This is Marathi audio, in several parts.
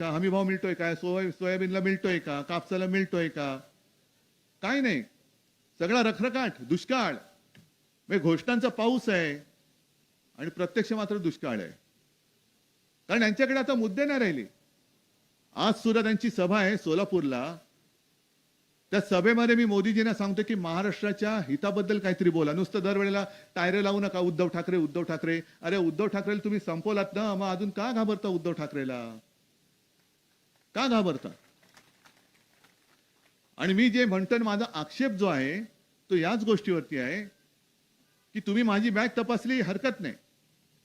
का हमी भाव मिळतोय का? सोया सोयाबीनला मिळतोय का? कापसाला मिळतोय का? काय नाही. सगळा रखरखाट दुष्काळ. म्हणजे घोषणांचा पाऊस आहे. आणि प्रत्यक्ष मात्र दुष्काळ आहे. कारण यांच्याकडे आता मुद्दे नाही राहिले. आज सुद्धा त्यांची सभा आहे सोलापूरला. त्या सभेमध्ये मी मोदीजींना सांगतो की महाराष्ट्राच्या हिताबद्दल काहीतरी बोला. नुसतं दरवेळेला टायरे लावू नका उद्धव ठाकरे उद्धव ठाकरे. अरे उद्धव ठाकरेला तुम्ही संपवलात ना? मग अजून का घाबरता उद्धव ठाकरेला? का घाबरता आणि मी जे म्हणतो माझा आक्षेप जो आहे तो याच गोष्टीवरती आहे की तुम्ही माझी बॅग तपासली हरकत नाही.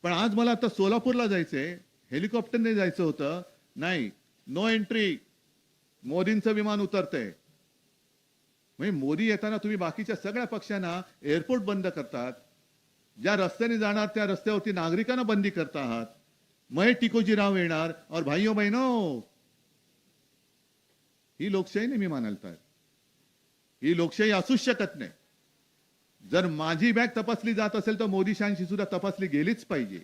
पण आज मला आता सोलापूरला जायचंय हेलिकॉप्टरने जायचं होतं. नाही नो एंट्री मोदींचं विमान उतरतंय. म्हणजे मोदी येताना तुम्ही बाकीच्या सगळ्या पक्षांना एअरपोर्ट बंद करतात. ज्या रस्त्याने जाणार त्या रस्त्यावरती नागरिकांना बंदी करता आहात. मय टिकोजीराव येणार और भाईओ बहिनो ही लोकशाही नेहमी मी मानायला तयार ही लोकशाही असूच शकत नाही. जर माझी बॅग तपासली जात असेल तर मोदी शांशी सुद्धा तपासली गेलीच पाहिजे.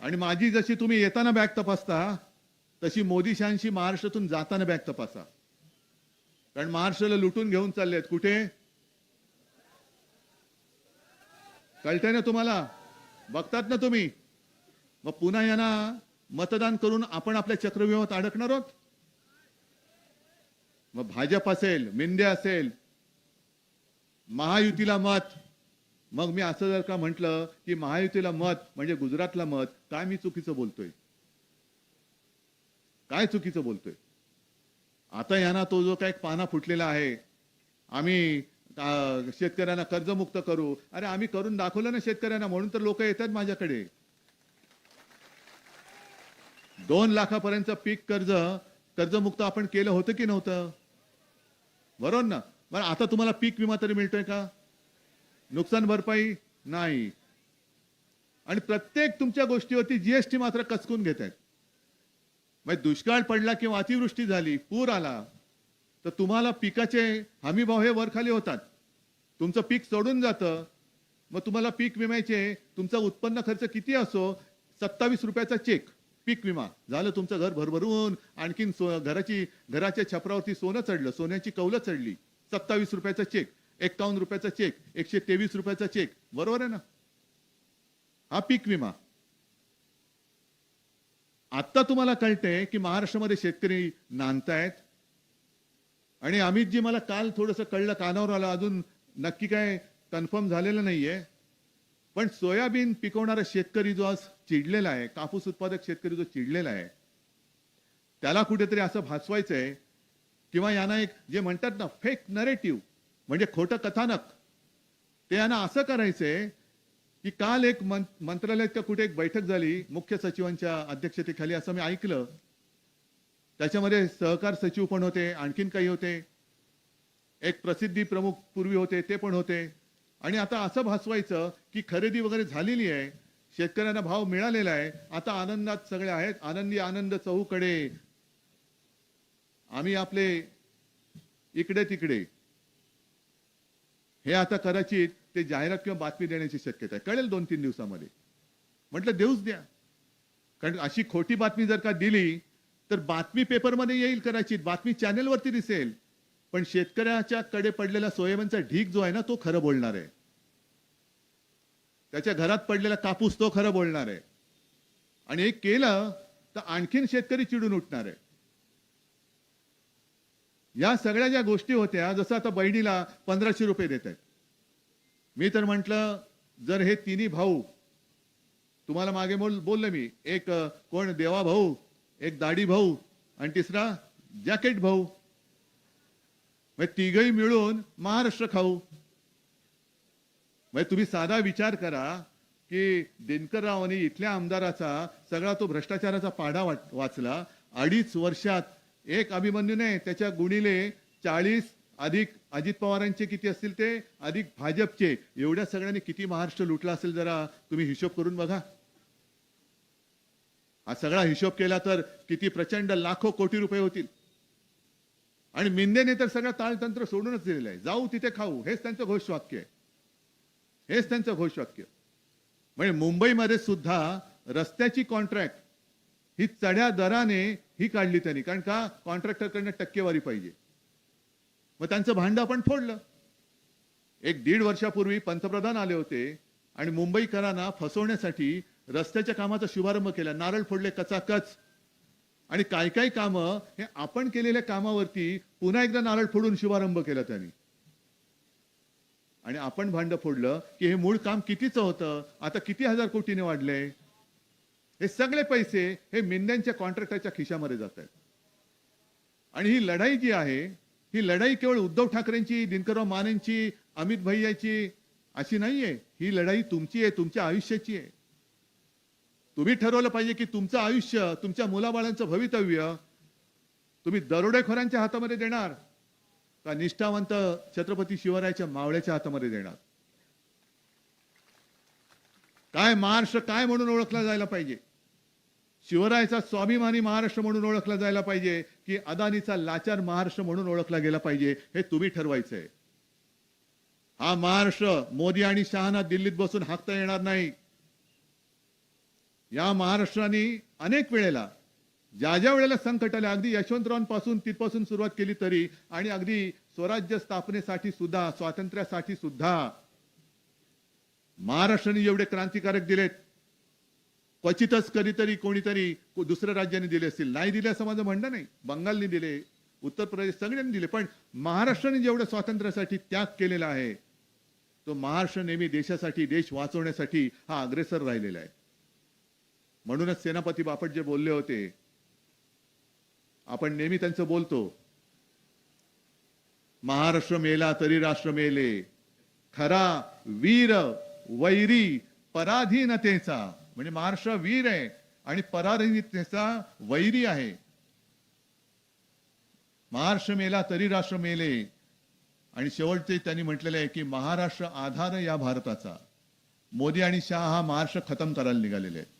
आणि माझी जशी तुम्ही येताना बॅग तपासता तशी मोदी शांशी महाराष्ट्रातून जाताना बॅग तपासा. कारण महाराष्ट्राला लुटून घेऊन चालले आहेत. कुठे? कळतंय ना तुम्हाला? बघतात ना तुम्ही? मग पुन्हा यांना मतदान करून आपण आपल्या चक्रव्यूहात अडकणार आहोत? मग भाजप असेल मिंदे असेल महायुतीला मत मग मी असं जर का म्हटलं की महायुतीला मत म्हणजे गुजरातला मत काय मी चुकीचं बोलतोय? काय चुकीचं बोलतोय? आता यांना तो जो काय पाना फुटलेला आहे आम्ही शेतकऱ्यांना कर्जमुक्त करू. अरे आम्ही करून दाखवलं ना शेतकऱ्यांना म्हणून तर लोक येतात माझ्याकडे. दोन लाखापर्यंत पीक कर्ज कर्जमुक्त आपण केलं होतं की नव्हतं? बरोबर ना बरं आता तुम्हाला पीक विमा तरी मिळतोय का? नुकसान भरपाई नाही. आणि प्रत्येक तुमच्या गोष्टीवरती जीएसटी मात्र कचकून घेत आहेत. म्हणजे दुष्काळ पडला किंवा अतिवृष्टी झाली पूर आला तर तुम्हाला पिकाचे हमी भाव हे वरखाली होतात. तुमचं पीक सोडून जातं. मग तुम्हाला पीक विम्याचे तुमचा उत्पन्न खर्च किती असो? सत्तावीस रुपयाचा चेक पीक विमा. झालं तुमचं घर भरभरून आणखीन सो घराची घराच्या छपरावरती सोनं चढलं सोन्याची कौलं चढली. सत्तावीस रुपयाचा चेक एक्कावन्न रुपयाचा चेक एकशे तेवीस रुपयाचा चेक बरोबर आहे ना? हा पीक विमा. आत्ता तुम्हाला कळतंय की महाराष्ट्रामध्ये शेतकरी नांदतायत. आणि अमितजी मला काल थोडंसं कळलं कानावर आलं अजून नक्की काय कन्फर्म झालेलं नाहीये. पण सोयाबीन पिकवणारा शेतकरी जो आज चिडलेला आहे कापूस उत्पादक शेतकरी जो चिडलेला आहे त्याला कुठेतरी असं भासवायचंय किंवा यांना एक जे म्हणतात ना फेक नरेटिव्ह म्हणजे खोटं कथानक ते यांना असं करायचंय की काल एक मं- मंत्रालयात का कुठे एक बैठक झाली मुख्य सचिवांच्या अध्यक्षतेखाली असं मी ऐकलं. त्याच्यामध्ये सहकार सचिव पण होते आणखीन काही होते. एक प्रसिद्धी प्रमुख पूर्वी होते ते पण होते. आणि आता असं भासवायचं की खरेदी वगैरे झालेली आहे शेतकऱ्यांना भाव मिळालेला आहे आता आनंदात सगळे आहेत आनंदी आनंद चहूकडे. आम्ही आपले इकडे तिकडे. हे आता कदाचित ते जाहिरात किंवा बातमी देण्याची शक्यता आहे. कळेल दोन तीन दिवसामध्ये. म्हटलं देऊच द्या. कारण अशी खोटी बातमी जर का दिली तर बातमी पेपरमध्ये येईल कदाचित बातमी चॅनेलवरती दिसेल. पण शेतकऱ्याच्या कडे पडलेला सोयाबीनचा ढीक जो आहे ना तो खरं बोलणार आहे. त्याच्या घरात पडलेला कापूस तो खरं बोलणार आहे. आणि हे केलं तर आणखीन शेतकरी चिडून उठणार आहे. या सगळ्या ज्या गोष्टी होत्या जसं आता बहिणीला पंधराशे रुपये देत आहेत. मी तर म्हटलं जर हे तिन्ही भाऊ तुम्हाला मागे बोल बोललं मी एक कोण देवा भाऊ एक दाढी भाऊ आणि तिसरा जॅकेट भाऊ. म्हणजे तिघही मिळून महाराष्ट्र खाऊ. म्हणजे तुम्ही साधा विचार करा की दिनकररावांनी इथल्या आमदाराचा सगळा तो भ्रष्टाचाराचा पाढा वाचला. अडीच वर्षात एक अभिमन्यू नाही त्याच्या गुणिले चाळीस अधिक अजित पवारांचे किती असतील ते? अधिक भाजपचे. एवढ्या सगळ्यांनी किती महाराष्ट्र लुटला असेल जरा तुम्ही हिशोब करून बघा. हा सगळा हिशोब केला तर किती प्रचंड लाखो कोटी रुपये होतील. आणि मिंदेने तर सगळं ताळतंत्र सोडूनच दिलेलं आहे. जाऊ तिथे खाऊ. हेच त्यांचं घोषवाक्य आहे. हेच त्यांचं घोषवाक्य. म्हणजे मुंबईमध्ये सुद्धा रस्त्याची कॉन्ट्रॅक्ट ही चढ्या दराने ही काढली त्यांनी. कारण का? कॉन्ट्रॅक्टरकडनं टक्केवारी पाहिजे. मग त्यांचं भांडं आपण फोडलं. एक दीड वर्षापूर्वी पंतप्रधान आले होते आणि मुंबईकरांना फसवण्यासाठी रस्त्याच्या कामाचा शुभारंभ केला. नारळ फोडले कचाकच. आणि काय काय कामं हे आपण केलेल्या कामावरती पुन्हा एकदा नारळ फोडून शुभारंभ केला त्यांनी. आणि आपण भांड फोडलं की हे मूळ काम कितीचं होतं? आता किती हजार कोटीने वाढले? हे सगळे पैसे हे मेंद्यांच्या कॉन्ट्रॅक्टरच्या खिशामध्ये जात आहेत. आणि ही लढाई जी आहे ही लढाई केवळ उद्धव ठाकरेंची दिनकरराव मानेंची अमित भैयाची अशी नाहीये. ही लढाई तुमची आहे तुमच्या आयुष्याची आहे. तुम्ही ठरवलं पाहिजे की तुमचं आयुष्य तुमच्या मुलाबाळांचं भवितव्य तुम्ही दरोडेखोरांच्या हातामध्ये देणार. का निष्ठावंत छत्रपती शिवरायाच्या मावळ्याच्या हातामध्ये देणार? काय महाराष्ट्र काय म्हणून ओळखला जायला पाहिजे? शिवरायाचा स्वाभिमानी महाराष्ट्र म्हणून ओळखला जायला पाहिजे की अदानीचा लाचार महाराष्ट्र म्हणून ओळखला गेला पाहिजे हे तुम्ही ठरवायचंय. हा महाराष्ट्र मोदी आणि शहाना दिल्लीत बसून हाकता येणार नाही. या महाराष्ट्राने अनेक वेळेला ज्या ज्या वेळेला संकट आले अगदी यशवंतरावांपासून तिथपासून सुरुवात केली तरी आणि अगदी स्वराज्य स्थापनेसाठी सुद्धा स्वातंत्र्यासाठी सुद्धा महाराष्ट्राने एवढे क्रांतिकारक दिलेत. क्वचितच कधीतरी कोणीतरी दुसऱ्या राज्याने दिले असतील. नाही दिले असं माझं म्हणणं नाही. बंगालने दिले उत्तर प्रदेश सगळ्यांनी दिले पण महाराष्ट्राने जेवढं स्वातंत्र्यासाठी त्याग केलेला आहे तो महाराष्ट्र नेहमी देशासाठी देश वाचवण्यासाठी हा अग्रेसर राहिलेला आहे. म्हणूनच सेनापती बापट जे बोलले होते आपण नेहमी त्यांचं बोलतो. महाराष्ट्र मेला तरी राष्ट्र मेले. खरा वीर वैरी पराधीनतेचा. म्हणजे महाराष्ट्र वीर आहे आणि पराधीनतेचा वैरी आहे. महाराष्ट्र मेला तरी राष्ट्र मेले. आणि शेवटचे त्यांनी म्हटलेलं आहे की महाराष्ट्र आधार या भारताचा. मोदी आणि शाह हा महाराष्ट्र खतम करायला निघालेले आहेत.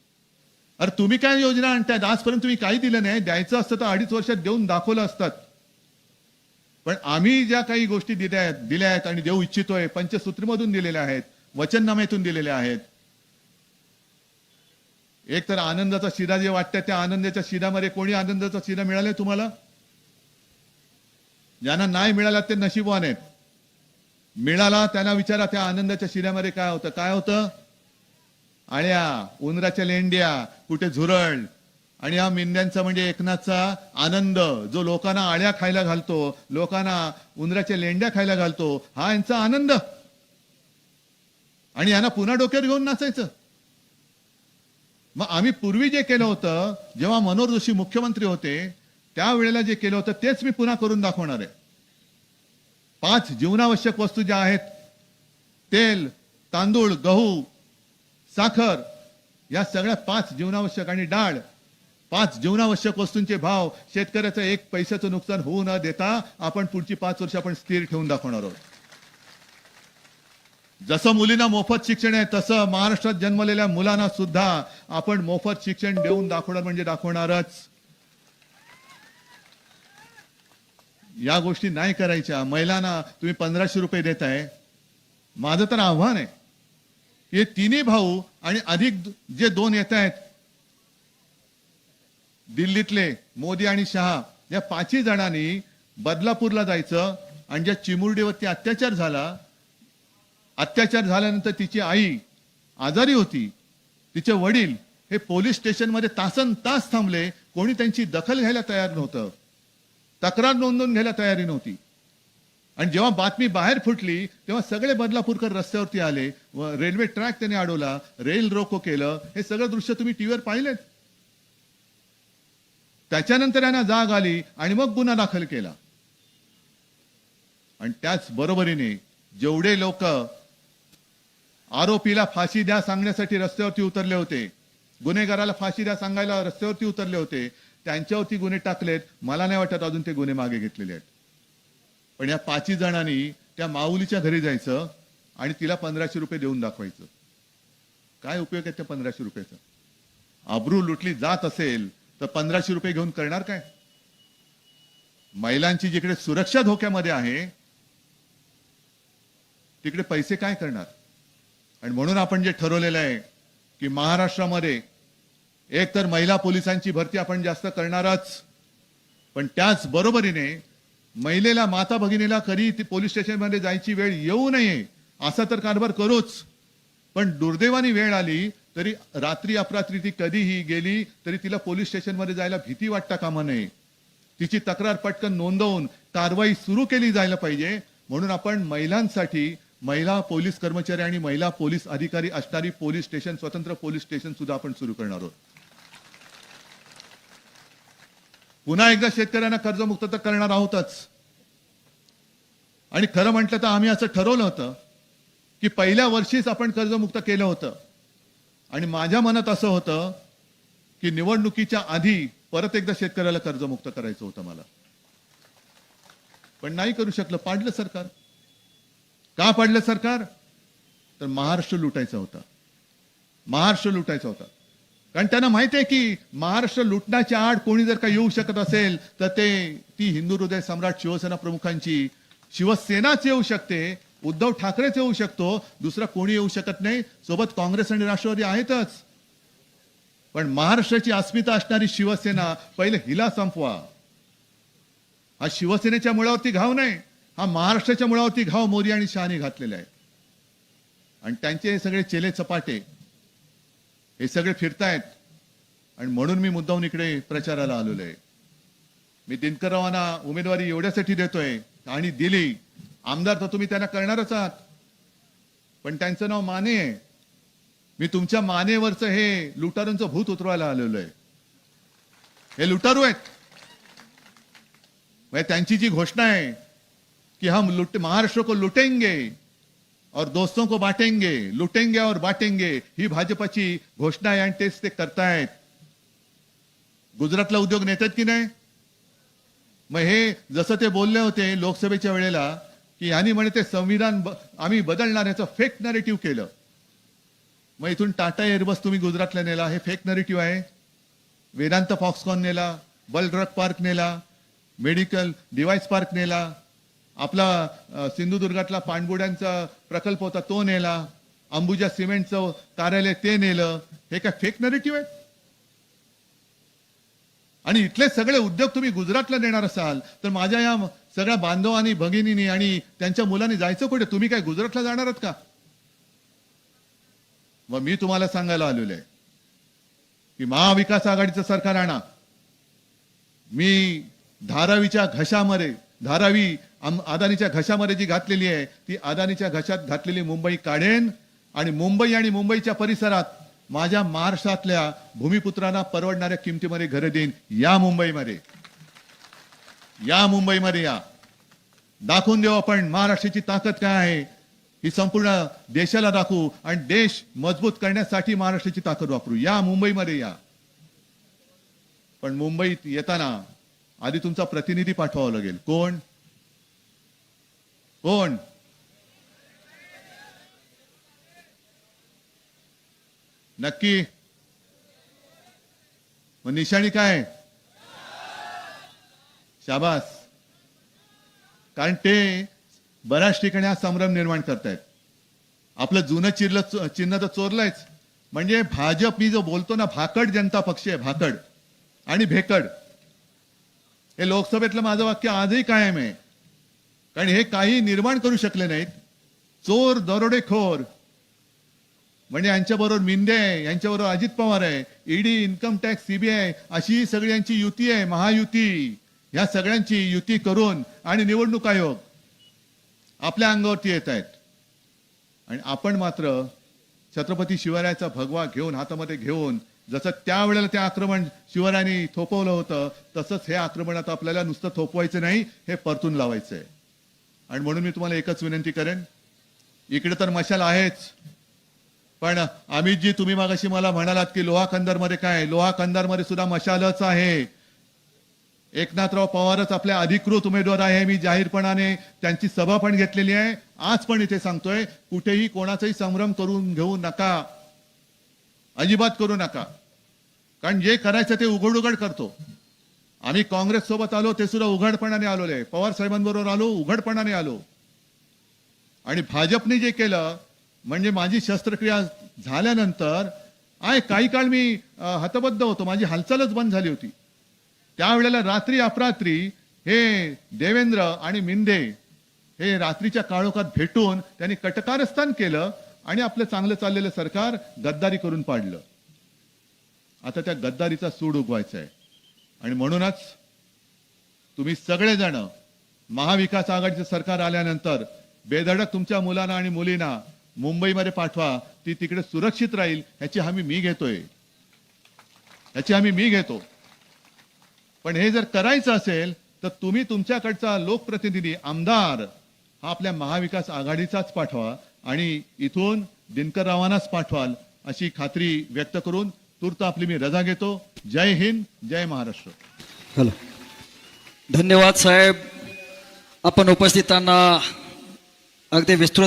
अरे तुम्ही काय योजना आणतायत? आजपर्यंत तुम्ही काही दिलं नाही. द्यायचं असतं तर अडीच वर्षात देऊन दाखवलं असतात. पण आम्ही ज्या काही गोष्टी दिल्या आहेत दिल्या आहेत आणि देऊ इच्छितोय पंचसूत्रीमधून दिलेल्या आहेत वचननाम्यातून दिलेल्या आहेत. एक तर आनंदाचा शिदा जे वाटतं त्या आनंदाच्या शिदामध्ये कोणी आनंदाचा शिदा मिळालाय तुम्हाला? ज्यांना नाही मिळाला ते नशीबवान आहेत. मिळाला त्यांना विचारा त्या आनंदाच्या शिऱ्यामध्ये काय होतं? काय होतं? आळ्या उंदराच्या लेंड्या कुठे झुरळ. आणि हा मेंढ्यांचा म्हणजे एकनाथचा आनंद जो लोकांना आळ्या खायला घालतो लोकांना उंदराच्या लेंड्या खायला घालतो हा यांचा आनंद. आणि यांना पुन्हा डोक्यावर घेऊन नाचायचं. मग आम्ही पूर्वी जे केलं होतं जेव्हा मनोहर जोशी मुख्यमंत्री होते त्यावेळेला जे केलं होतं तेच मी पुन्हा करून दाखवणार आहे. पाच जीवनावश्यक वस्तू ज्या आहेत तेल तांदूळ गहू साखर या सगळ्या पाच जीवनावश्यक आणि डाळ. पाच जीवनावश्यक वस्तूंचे भाव शेतकऱ्याचं एक पैशाचं नुकसान होऊ न देता आपण पुढची पाच वर्ष आपण स्थिर ठेवून दाखवणार आहोत. जसं मुलींना मोफत शिक्षण आहे तसं महाराष्ट्रात जन्मलेल्या मुलांना सुद्धा आपण मोफत शिक्षण देऊन दाखवणार म्हणजे दाखवणारच. या गोष्टी नाही करायच्या. महिलांना तुम्ही पंधराशे रुपये देताय. माझं तर आव्हान आहे. हे तिन्ही भाऊ आणि अधिक जे दोन येत आहेत दिल्लीतले मोदी आणि शहा या पाचही जणांनी बदलापूरला जायचं आणि ज्या चिमुरडीवरती अत्याचार झाला अत्याचार झाल्यानंतर तिची आई आजारी होती तिचे वडील हे पोलीस स्टेशनमध्ये तासन तास थांबले कोणी त्यांची दखल घ्यायला तयार नव्हतं तक्रार नोंदवून घ्यायला तयारी नव्हती. आणि जेव्हा बातमी बाहेर फुटली तेव्हा सगळे बदलापूरकर रस्त्यावरती आले. व रेल्वे ट्रॅक त्याने अडवला रेल रोको केलं हे सगळं दृश्य तुम्ही टीव्हीवर पाहिलेत. त्याच्यानंतर यांना जाग आली आणि मग गुन्हा दाखल केला. आणि त्याच बरोबरीने जेवढे लोक आरोपीला फाशी द्या सांगण्यासाठी रस्त्यावरती उतरले होते गुन्हेगाराला फाशी द्या सांगायला रस्त्यावरती उतरले होते त्यांच्यावरती गुन्हे टाकलेत. मला नाही वाटत अजून ते गुन्हे मागे घेतलेले आहेत. पण या पाचही जणांनी त्या माऊलीच्या घरी जायचं आणि तिला पंधराशे रुपये देऊन दाखवायचं. काय उपयोग आहे त्या पंधराशे रुपयाचा? आबरू लुटली जात असेल तर पंधराशे रुपये घेऊन करणार काय? महिलांची जिकडे सुरक्षा धोक्यामध्ये आहे तिकडे पैसे काय करणार? आणि म्हणून आपण जे ठरवलेलं आहे की महाराष्ट्रामध्ये एक तर महिला पोलिसांची भरती आपण जास्त करणारच पण त्याच बरोबरीने महिलेला माता भगिनीला कधी ती पोलीस स्टेशनमध्ये जायची वेळ येऊ नये असा तर कारभार करूच. पण दुर्दैवानी वेळ आली तरी रात्री अपरात्री ती कधीही गेली तरी तिला पोलीस स्टेशनमध्ये जायला भीती वाटता कामा नये. तिची तक्रार पटकन नोंदवून कारवाई सुरू केली जायला पाहिजे. म्हणून आपण महिलांसाठी महिला पोलीस कर्मचारी आणि महिला पोलीस अधिकारी असणारी पोलीस स्टेशन स्वतंत्र पोलीस स्टेशन सुद्धा आपण सुरू करणार आहोत. पुन्हा एकदा शेतकऱ्यांना कर्जमुक्त तर करणार आहोतच. आणि खरं म्हटलं तर आम्ही असं ठरवलं होतं की पहिल्या वर्षीच आपण कर्जमुक्त केलं होतं. आणि माझ्या मनात असं होतं की निवडणुकीच्या आधी परत एकदा शेतकऱ्याला कर्जमुक्त करायचं होतं मला. पण नाही करू शकलं. पाडलं सरकार. का पाडलं सरकार? तर महाराष्ट्र लुटायचा होता. महाराष्ट्र लुटायचा होता. कारण त्यांना माहिती आहे की महाराष्ट्र लुटण्याच्या आड कोणी जर का येऊ शकत असेल तर ते ती हिंदू हृदय सम्राट शिवसेना प्रमुखांची शिवसेनाच येऊ शकते उद्धव ठाकरेच येऊ शकतो दुसरा कोणी येऊ शकत नाही. सोबत काँग्रेस आणि राष्ट्रवादी आहेतच. पण महाराष्ट्राची अस्मिता असणारी शिवसेना पहिले हिला संपवा. हा शिवसेनेच्या मुळावरती घाव नाही हा महाराष्ट्राच्या मुळावरती घाव मोदी आणि शहाने घातलेला आहे आणि त्यांचे हे सगळे चेले चपाटे हे सगळे फिरतायत. आणि म्हणून मी मुद्दाहून इकडे प्रचाराला आलेलो आहे मी दिनकररावांना उमेदवारी एवढ्यासाठी देतोय आणि दिली. आमदार तर तुम्ही त्यांना करणारच आहात. पण त्यांचं नाव माने आहे. मी तुमच्या मानेवरचं हे लुटारूंचं भूत उतरवायला आलेलो आहे हे लुटारू आहेत. म्हणजे त्यांची जी घोषणा आहे कि हम लुट महाराष्ट्र को लुटेंगे और दोस्तों को बांटेंगे लुटेंगे और बांटेंगे। ही भाजपाची घोषणा आहे आणि तेच ते करतायत। गुजरातला उद्योग नेतात की नाही? मग हे जसं ते बोलले होते लोकसभेच्या वेळेला की यांनी म्हणे ते संविधान ब- आम्ही बदलणार याचं फेक नरेटिव्ह केलं. मग इथून टाटा एअरबस तुम्ही गुजरातला नेला हे फेक नरेटिव्ह आहे. वेदांत फॉक्सकॉन नेला बल ड्रग पार्क नेला मेडिकल डिव्हाइस पार्क नेला आपला सिंधुदुर्गातला पाणबुड्यांचा प्रकल्प होता तो नेला. अंबुजा सिमेंटचं कार्यालय ते नेलं. हे काय फेक नरेटिव्ह आहे? आणि इथले सगळे उद्योग तुम्ही गुजरातला नेणार असाल तर माझ्या या सगळ्या बांधवांनी भगिनींनी आणि त्यांच्या मुलांनी जायचं कुठे? तुम्ही काय गुजरातला जाणार आहात का? मग मी तुम्हाला सांगायला आलेलो आहे की महाविकास आघाडीचं सरकार आणा. मी धारावीच्या घशामध्ये धारावी आम- अदानीच्या घशामध्ये जी घातलेली आहे ती अदानीच्या घशात घातलेली मुंबई काढेन आणि मुंबई आणि मुंबईच्या परिसरात माझ्या महाराष्ट्रातल्या भूमिपुत्रांना परवडणाऱ्या किमतीमध्ये घरं देईन. या मुंबईमध्ये. या मुंबईमध्ये या. दाखवून देऊ आपण महाराष्ट्राची ताकद काय आहे ही संपूर्ण देशाला दाखवू आणि देश मजबूत करण्यासाठी महाराष्ट्राची ताकद वापरू. या मुंबईमध्ये या. पण मुंबईत येताना आधी तुमचा प्रतिनिधी पाठवावा लागेल. कोण? कोण? नक्की? मग निशाणी काय? शाबास. कारण ते बऱ्याच ठिकाणी हा संभ्रम निर्माण करतायत. आपलं जुनं चिरलं चिन्ह तर चोरलंयच. म्हणजे भाजप मी जो बोलतो ना भाकड जनता पक्ष आहे भाकड. आणि भेकड. हे लोकसभेतलं माझं वाक्य आजही कायम आहे. कारण हे काही निर्माण करू शकले नाहीत. चोर दरोडेखोर म्हणजे यांच्याबरोबर मिंदे आहे यांच्याबरोबर अजित पवार आहे ईडी इन्कम टॅक्स सीबीआय अशी सगळी यांची युती आहे महायुती. ह्या सगळ्यांची युती करून आणि निवडणूक आयोग आपल्या अंगावरती येत आहेत. आणि आपण मात्र छत्रपती शिवरायाचा भगवा घेऊन हातामध्ये घेऊन जसं त्यावेळेला ते आक्रमण शिवरायांनी थोपवलं होतं तसंच हे आक्रमण आता आपल्याला नुसतं थोपवायचं नाही हे परतून लावायचं आहे आणि म्हणून मी तुम्हाला एकच विनंती करेन. इकडे तर मशाल आहेच. पण अमितजी तुम्ही मागाशी मला म्हणालात की लोहा कंदारमध्ये काय? लोहा कंदारमध्ये सुद्धा मशालच आहे. एकनाथराव पवारच आपल्या अधिकृत उमेदवार आहे मी जाहीरपणाने त्यांची सभा पण घेतलेली आहे. आज पण इथे सांगतोय कुठेही कोणाचाही संभ्रम करून घेऊ नका. अजिबात करू नका. कारण जे करायचं ते उघड उघड करतो. आम्ही काँग्रेस सोबत आलो ते सुद्धा उघडपणाने आलो आहे पवार साहेबांबरोबर आलो उघडपणाने आलो. आणि भाजपने जे केलं म्हणजे माझी शस्त्रक्रिया झाल्यानंतर आय काही काळ मी हतबद्ध होतो. माझी हालचालच बंद झाली होती. त्यावेळेला रात्री अपरात्री हे देवेंद्र आणि मिंदे हे रात्रीच्या काळोखात भेटून त्यांनी कटकारस्थान केलं आणि आपलं चांगलं चाललेलं सरकार गद्दारी करून पाडलं. आता त्या गद्दारीचा सूड उगवायचा आहे. आणि म्हणूनच तुम्ही सगळेजण महाविकास आघाडीचं सरकार आल्यानंतर बेधडक तुमच्या मुलांना आणि मुलींना मुंबईमध्ये पाठवा ती तिकडे सुरक्षित राहील ह्याची हमी मी घेतोय. ह्याची हमी मी घेतो. पण हे जर करायचं असेल तर तुम्ही तुमच्याकडचा लोकप्रतिनिधी आमदार हा आपल्या महाविकास आघाडीचाच पाठवा आणि इथून दिनकररावांनाच पाठवाल अशी खात्री व्यक्त करून तूर्त आपली मी रजा घेतो. जय हिंद जय महाराष्ट्र. हॅलो. धन्यवाद साहेब. आपण उपस्थितांना अगदी विस्तृत